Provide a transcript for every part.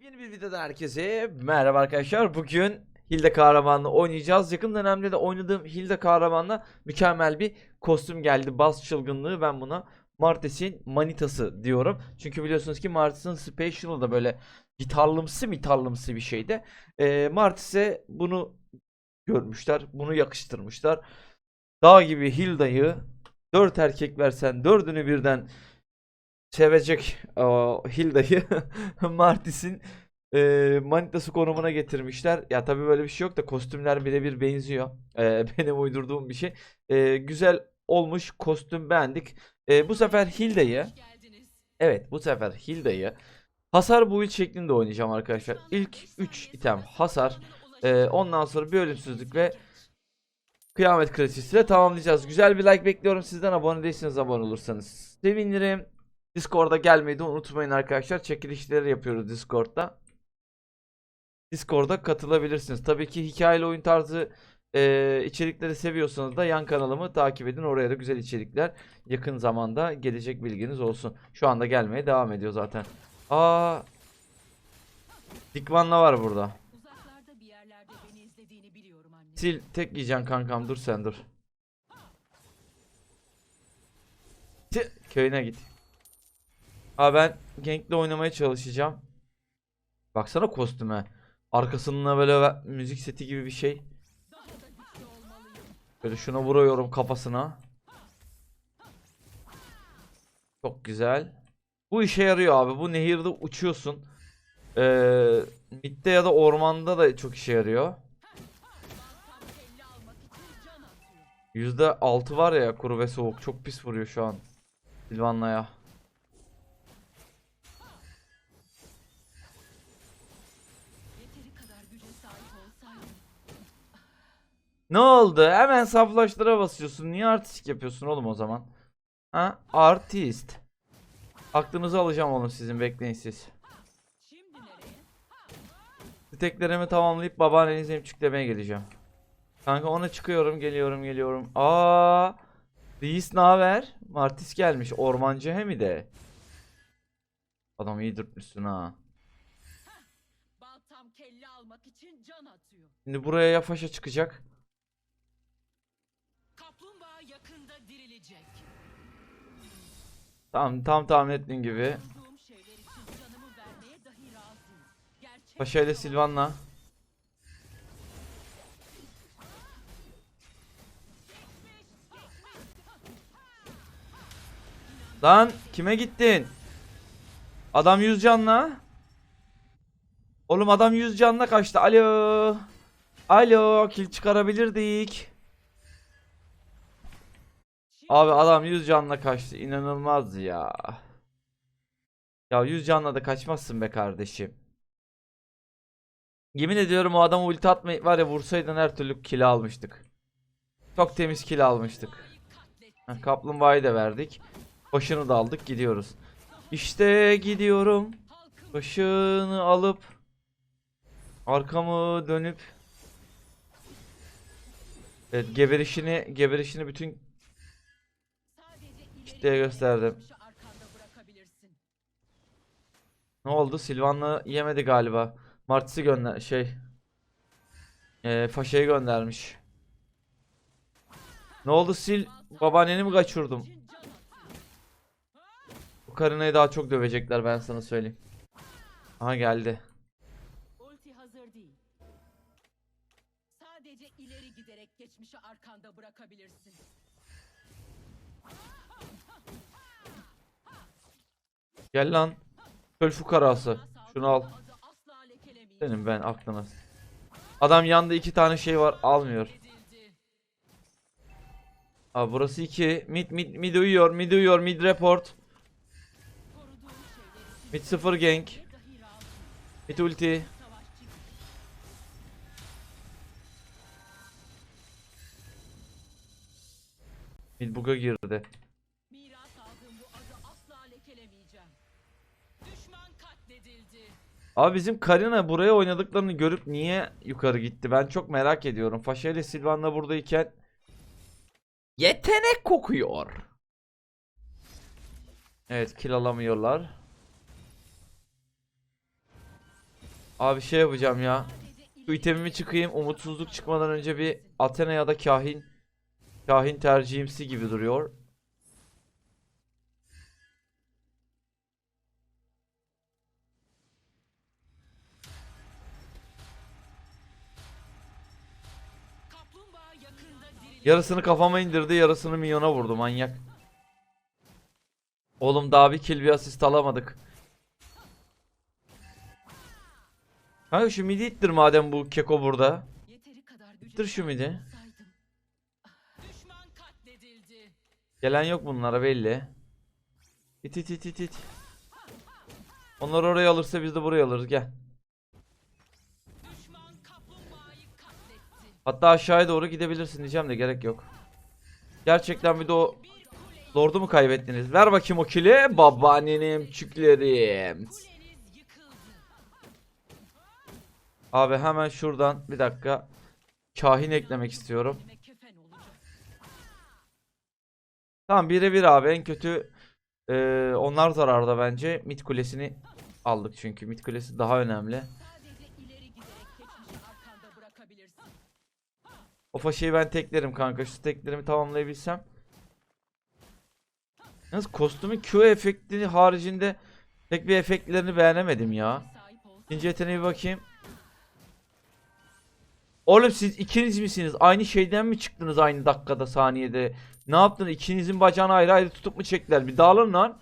Yepyeni bir videodan herkese merhaba arkadaşlar. Bugün Hilda Kahraman'la oynayacağız. Yakın dönemde de oynadığım Hilda Kahraman'la mükemmel bir kostüm geldi. Bas çılgınlığı ben buna Martes'in manitası diyorum. Çünkü biliyorsunuz ki Martes'in Special'ı da böyle gitarlımsı mitarlımsı bir şeydi. Ee, Martes'e bunu görmüşler. Bunu yakıştırmışlar. Dağ gibi Hilda'yı dört erkek versen dördünü birden sevecek o Hilda'yı Martis'in e, manitası konumuna getirmişler. Ya tabii böyle bir şey yok da kostümler birebir benziyor. E, benim uydurduğum bir şey. E, güzel olmuş kostüm beğendik. E, bu sefer Hilda'yı evet bu sefer Hilda'yı hasar build şeklinde oynayacağım arkadaşlar. İlk 3 item hasar. E, ondan sonra bir ölümsüzlük ve Kıyamet Kraliçesi'yle tamamlayacağız. Güzel bir like bekliyorum sizden. Abone değilseniz abone olursanız sevinirim. Discord'a gelmeyi de unutmayın arkadaşlar. Çekilişleri yapıyoruz Discord'da. Discord'a katılabilirsiniz. Tabii ki hikayeli oyun tarzı e, içerikleri seviyorsanız da yan kanalımı takip edin. Oraya da güzel içerikler yakın zamanda gelecek bilginiz olsun. Şu anda gelmeye devam ediyor zaten. Aa Dikmanla var burada. Sil tek yiyeceksin kankam dur sen dur. Tüh, Köyüne git. Aa ben Gank'le oynamaya çalışacağım. Baksana kostüme. Arkasında böyle müzik seti gibi bir şey. Böyle şuna vuruyorum kafasına. Çok güzel. Bu işe yarıyor abi. Bu nehirde uçuyorsun. Ee, midde ya da ormanda da çok işe yarıyor. Tam kelle almak için can atıyor. Yüzde altı var ya kuru ve soğuk. Çok pis vuruyor şu an. Silvanla'ya. Ne oldu? Hemen saflaştıra basıyorsun. Niye artistik yapıyorsun oğlum o zaman? Ha? Artist. Aklınızı alacağım oğlum sizin bekleyin siz. Steklerimi tamamlayıp babaannenize emçüklemeye geleceğim. Kanka ona çıkıyorum geliyorum geliyorum. Aa, Reis ne haber? Martis gelmiş. Ormancı he mi de? Adam iyi dürtmüşsün ha. Şimdi buraya ya faşa çıkacak. Tamam tam tahmin ettiğin gibi. Paşa ile Silvan'la. Lan kime gittin? Adam 100 canla. Oğlum adam 100 canla kaçtı. Alo. Alo kill çıkarabilirdik. Abi adam 100 canla kaçtı. İnanılmaz ya. Ya 100 canla da kaçmazsın be kardeşim. Yemin ediyorum o adam ulti atmayı var ya vursaydın her türlü kill almıştık. Çok temiz kill almıştık. Ha, kaplumbağayı da verdik. Başını da aldık gidiyoruz. İşte gidiyorum. Başını alıp arkamı dönüp Evet geberişini geberişini bütün kitleye gösterdim. Ne oldu? Silvan'la yemedi galiba. Martis'i gönder şey. Eee Faşa'yı göndermiş. Ne oldu sil? Babaanneni mi kaçırdım? Bu karınayı daha çok dövecekler ben sana söyleyeyim. Aha geldi. Sadece ileri giderek geçmişi arkanda bırakabilirsin. Gel lan. Köl fukarası. Şunu al. Senin ben aklına. Adam yanında iki tane şey var almıyor. Abi burası iki. Mid mid mid uyuyor mid uyuyor mid report. Mid sıfır gank. Mid ulti. Mid bug'a girdi. miras aldığım bu adı asla lekelemeyeceğim. Düşman katledildi. Abi bizim Karina buraya oynadıklarını görüp niye yukarı gitti? Ben çok merak ediyorum. Faşa ile Silvan'la buradayken yetenek kokuyor. Evet kill alamıyorlar. Abi şey yapacağım ya. Şu itemimi çıkayım. Umutsuzluk çıkmadan önce bir Athena ya da kahin. Kahin tercihimsi gibi duruyor. Yarısını kafama indirdi, yarısını minyona vurdu manyak. Oğlum daha bir kill bir asist alamadık. Kanka şu midi ittir madem bu keko burada. İttir şu midi. Gelen yok bunlara belli. İt it it it it. Onlar orayı alırsa biz de burayı alırız gel. Hatta aşağıya doğru gidebilirsin diyeceğim de gerek yok. Gerçekten bir de o lordu mu kaybettiniz? Ver bakayım o kili. Babaannenim çüklerim. Abi hemen şuradan bir dakika. Kahin eklemek istiyorum. Tamam birebir abi en kötü eee, onlar zararda bence. Mid kulesini aldık çünkü mid kulesi daha önemli. O faşeyi ben teklerim kanka. Şu teklerimi tamamlayabilsem. Yalnız kostümün Q efektini haricinde pek bir efektlerini beğenemedim ya. İkinci yeteneğe bir bakayım. Oğlum siz ikiniz misiniz? Aynı şeyden mi çıktınız aynı dakikada saniyede? Ne yaptınız? İkinizin bacağını ayrı ayrı tutup mu çektiler? Bir dağılın lan.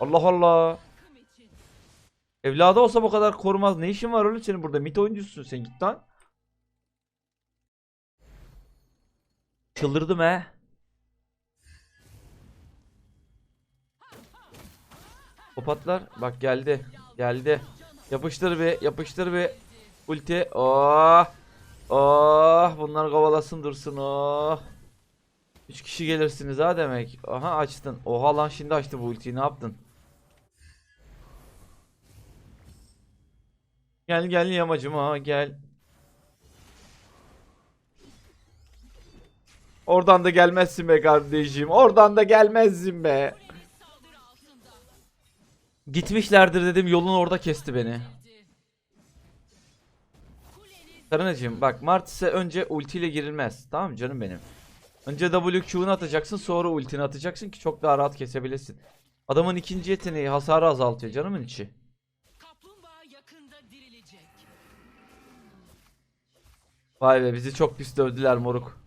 Allah Allah. Evladı olsa bu kadar korumaz. Ne işin var oğlum senin burada? Mit oyuncusun sen git lan. Çıldırdım he. Kopatlar bak geldi. Geldi. Yapıştır bir, yapıştır bir. Ulti. Oh. Oh, bunlar kovalasın dursun. Oh. 3 kişi gelirsiniz ha demek. Aha açtın. Oha lan şimdi açtı bu ultiyi. Ne yaptın? Gel gel yamacım ha gel. Oradan da gelmezsin be kardeşim. Oradan da gelmezsin be. Gitmişlerdir dedim yolun orada kesti beni. Kuleniz Karanacığım bak Martis'e önce ultiyle girilmez. Tamam canım benim? Önce WQ'nu atacaksın sonra ultini atacaksın ki çok daha rahat kesebilesin. Adamın ikinci yeteneği hasarı azaltıyor canımın içi. Vay be bizi çok pis dövdüler moruk.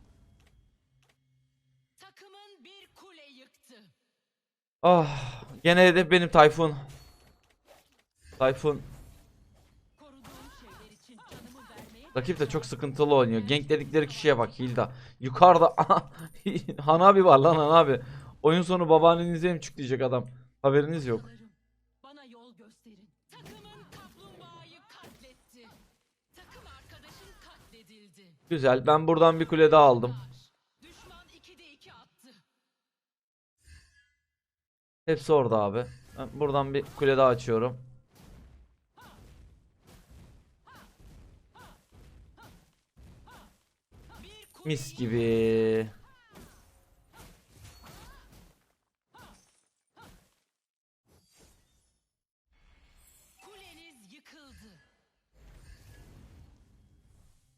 Takımın bir kule yıktı. Ah gene de benim Tayfun. Tayfun. Rakip de çok sıkıntılı oynuyor. Gank dedikleri kişiye bak Hilda. Yukarıda Hanabi var lan Hanabi. Oyun sonu babaannenize mi diyecek adam. Haberiniz yok. Yollarım. Bana yol gösterin. Takımın kaplumbağayı katletti. Takım arkadaşın katledildi. Güzel. Ben buradan bir kule daha aldım. Düşman 2'de 2 attı. Hepsi orada abi. Ben buradan bir kule daha açıyorum. Bir kule Mis gibi. Kuleniz yıkıldı.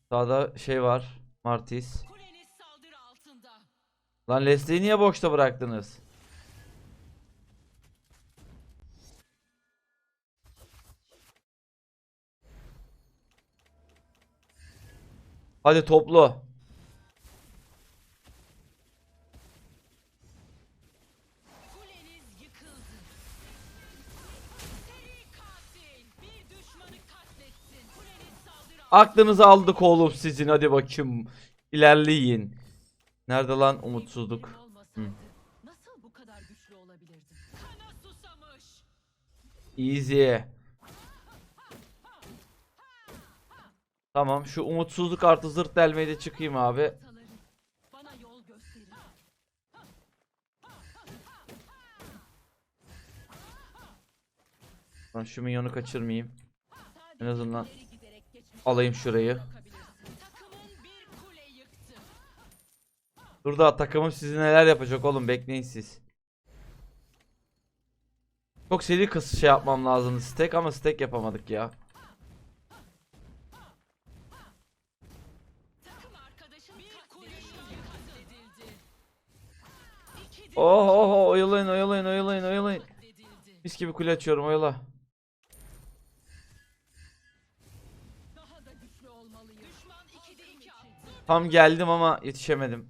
Sağda şey var. Martis. Lan Leslie'yi niye boşta bıraktınız? Hadi toplu. Aklınızı aldık oğlum sizin hadi bakayım. İlerleyin. Nerede lan umutsuzluk? Susamış. Easy. Tamam şu umutsuzluk artı zırt delmeye de çıkayım abi. Ben şu minyonu kaçırmayayım. En azından alayım şurayı. Dur da takımım sizi neler yapacak oğlum bekleyin siz. Çok seri kısa şey yapmam lazımdı stack ama stack yapamadık ya. Oh oh oh oyalayın oyalayın oyalayın oyalayın. Mis gibi kule açıyorum oyala. Tam geldim ama yetişemedim.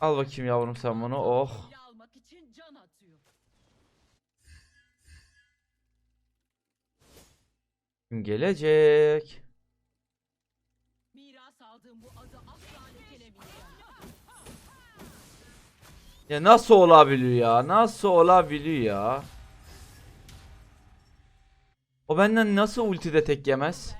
Al bakayım yavrum sen bunu. Oh. Kim gelecek? Ya nasıl olabiliyor ya? Nasıl olabiliyor ya? O benden nasıl ultide tek yemez?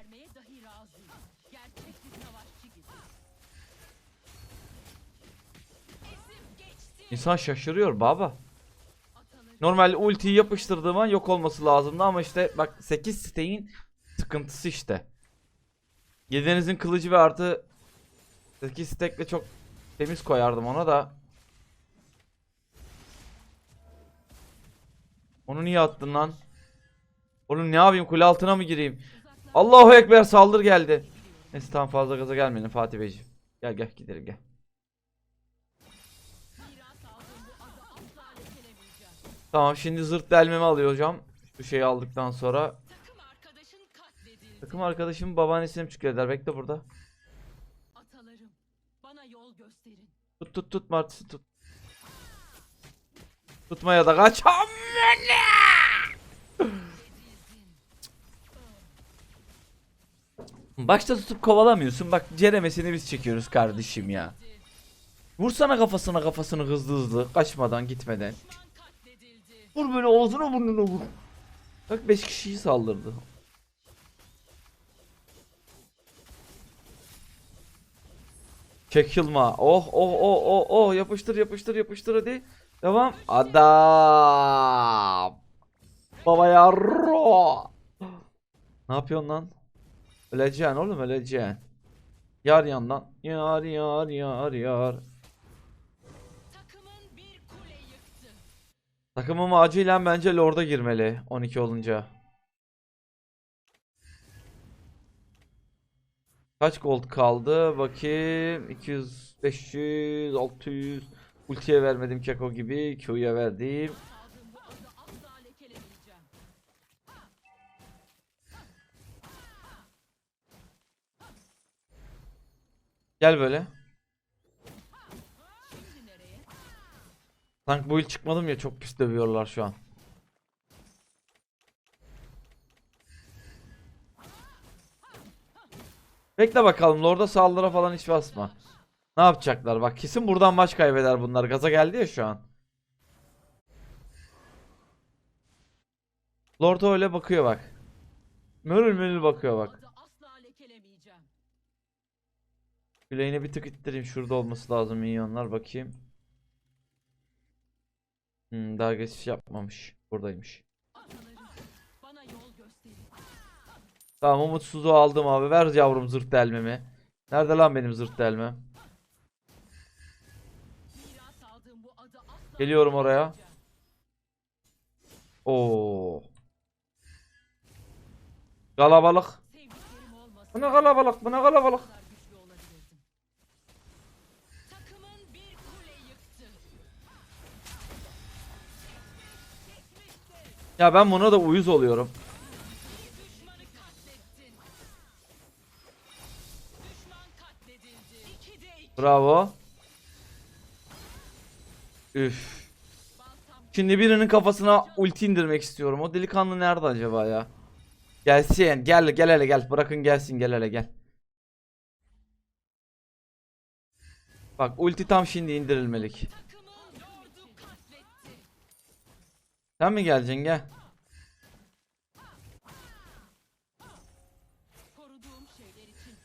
İnsan şaşırıyor baba. Normal ultiyi yapıştırdığım an yok olması lazımdı ama işte bak 8 siteyin sıkıntısı işte. Yedenizin kılıcı ve artı 8 stekle çok temiz koyardım ona da. Onu niye attın lan? Oğlum ne yapayım kule altına mı gireyim? Allahu Ekber saldır geldi. Neyse tamam fazla gaza gelmeyin Fatih Beyciğim. Gel gel gidelim gel. Tamam şimdi zırt delmemi alıyor hocam. Şu şeyi aldıktan sonra. Takım arkadaşımın babaannesine mi çıkıyorlar? Bekle burada. Atalarım bana yol gösterin. Tut tut tut Martis'i tut. Tutmaya da kaç. Başta tutup kovalamıyorsun. Bak ceremesini biz çekiyoruz kardeşim ya. Vursana kafasına kafasını hızlı hızlı. Kaçmadan gitmeden. Vur böyle ağzına burnuna vur. Bak 5 kişiyi saldırdı. Çekilma. Oh oh oh oh oh yapıştır yapıştır yapıştır hadi. Devam. Adam. Baba yarro. Ne yapıyorsun lan? Öleceksin oğlum öleceksin. Yar yandan. Yar yar yar yar. Takımım acilen bence Lord'a girmeli 12 olunca. Kaç gold kaldı? Bakayım. 200, 500, 600. Ultiye vermedim Keko gibi. Q'ya verdim. Gel böyle. Sanki bu yıl çıkmadım ya çok pis dövüyorlar şu an. Bekle bakalım Lord'a saldırı falan hiç basma. Ne yapacaklar bak kesin buradan maç kaybeder bunlar. Gaza geldi ya şu an. Lord öyle bakıyor bak. Mörül mörül bakıyor bak. Adı asla lekelemeyeceğim. Bileğini bir tık ittireyim. Şurada olması lazım minyonlar bakayım. Hmm, daha geçiş yapmamış. Buradaymış. Tamam umutsuzluğu aldım abi. Ver yavrum zırt delmemi. Nerede lan benim zırt delmem? Bu Geliyorum oraya. Oo. Kalabalık. Olmasa Buna kalabalık, kalabalık. bu kadar güçlü Ya ben buna da uyuz oluyorum. Bravo. Üf. Şimdi birinin kafasına ulti indirmek istiyorum. O delikanlı nerede acaba ya? Gelsin. Gel gel hele gel. Bırakın gelsin gel hele gel. Bak ulti tam şimdi indirilmelik. Sen mi geleceksin gel. Koruduğum şeyler için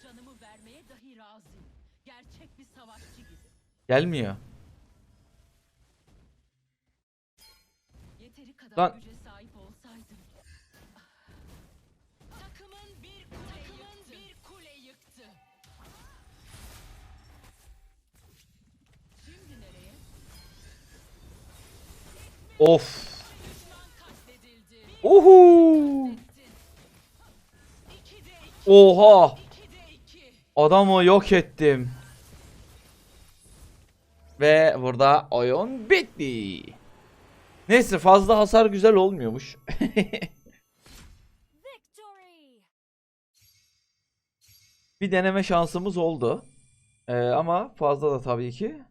Oha. Adamı yok ettim. Ve burada oyun bitti. Neyse fazla hasar güzel olmuyormuş. Bir deneme şansımız oldu. Ee, ama fazla da tabii ki.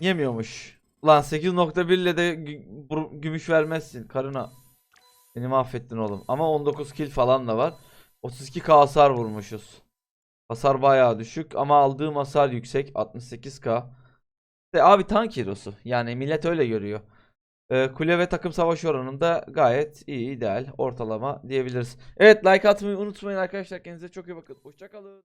Yemiyormuş. Lan 8.1 ile de gümüş vermezsin karına. Beni mahvettin oğlum. Ama 19 kill falan da var. 32k hasar vurmuşuz. Hasar bayağı düşük ama aldığım hasar yüksek. 68k. De abi tank hero'su. Yani millet öyle görüyor. Ee, kule ve takım savaş oranında gayet iyi, ideal, ortalama diyebiliriz. Evet like atmayı unutmayın arkadaşlar. Kendinize çok iyi bakın. Hoşçakalın.